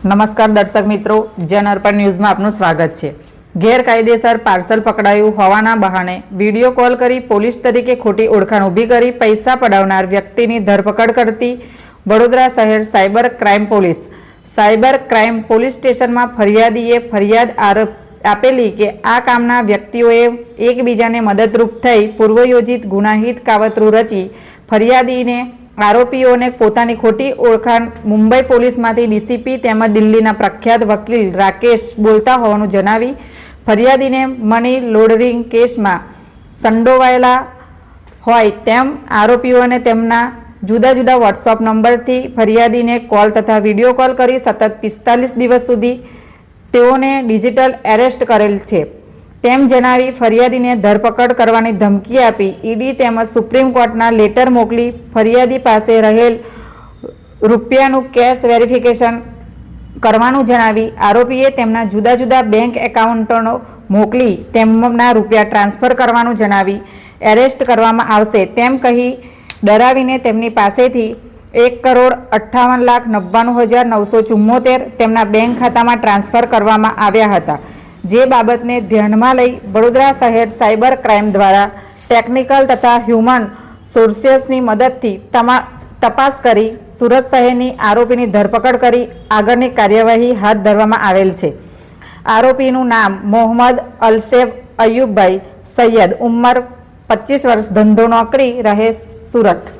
નમસ્કાર દર્શક મિત્રો, જન અર્પણ ન્યૂઝમાં આપનું સ્વાગત છે. ગેરકાયદેસર પાર્સલ પકડાયું હોવાના બહાને વીડિયો કોલ કરી પોલીસ તરીકે ખોટી ઓળખાણ ઊભી કરી પૈસા પડાવનાર વ્યક્તિની ધરપકડ કરતી વડોદરા શહેર cyber crime police. Cyber crime police સ્ટેશનમાં ફરિયાદીએ ફરિયાદ આરોપ આપેલી કે આ કામના વ્યક્તિઓએ એકબીજાને મદદરૂપ થઈ પૂર્વયોજિત ગુનાહિત કાવતરું રચી ફરિયાદીને આરોપીઓને પોતાની ખોટી ઓળખાણ મુંબઈ પોલીસમાંથી ડીસીપી તેમજ દિલ્હીના પ્રખ્યાત વકીલ રાકેશ બોલતા હોવાનું જણાવી ફરિયાદીને મની લોડરિંગ કેસમાં સંડોવાયેલા હોય તેમ આરોપીઓને તેમના જુદા જુદા વોટ્સઅપ નંબરથી ફરિયાદીને કોલ તથા વીડિયો કોલ કરી સતત પિસ્તાલીસ દિવસ સુધી તેઓને ડિજિટલ એરેસ્ટ કરેલ છે. તેમ જણાવી ફરિયાદીને ધરપકડ કરવાની ધમકી આપી. ઈડી તેમજ સુપ્રીમ કોર્ટના લેટર મોકલી ફરિયાદી પાસે રહેલ રૂપિયાનું કેશ વેરિફિકેશન કરવાનું જણાવી. આરોપીએ તેમના જુદા જુદા બેંક એકાઉન્ટનો મોકલી તેમના રૂપિયા ટ્રાન્સફર કરવાનું જણાવી. એરેસ્ટ કરવામાં આવશે તેમ કહી ડરાવીને તેમની પાસેથી એક કરોડ અઠ્ઠાવન લાખ નવ્વાણું હજાર નવસો ચુમ્મોતેર તેમના બેંક ખાતામાં ટ્રાન્સફર કરવામાં આવ્યા હતા. જે બાબતને ધ્યાનમાં લઈ વડોદરા શહેર સાયબર ક્રાઇમ દ્વારા ટેકનિકલ તથા હ્યુમન સોર્સેસની મદદથી તમા, તપાસ કરી સુરત શહેરની આરોપીની ધરપકડ કરી આગળની કાર્યવાહી હાથ ધરવામાં આવેલ છે. આરોપીનું નામ મોહમ્મદ અલસેફ અયુબભાઈ સૈયદ. ઉંમર પચીસ વર્ષ. ધંધો નોકરી રહે સુરત.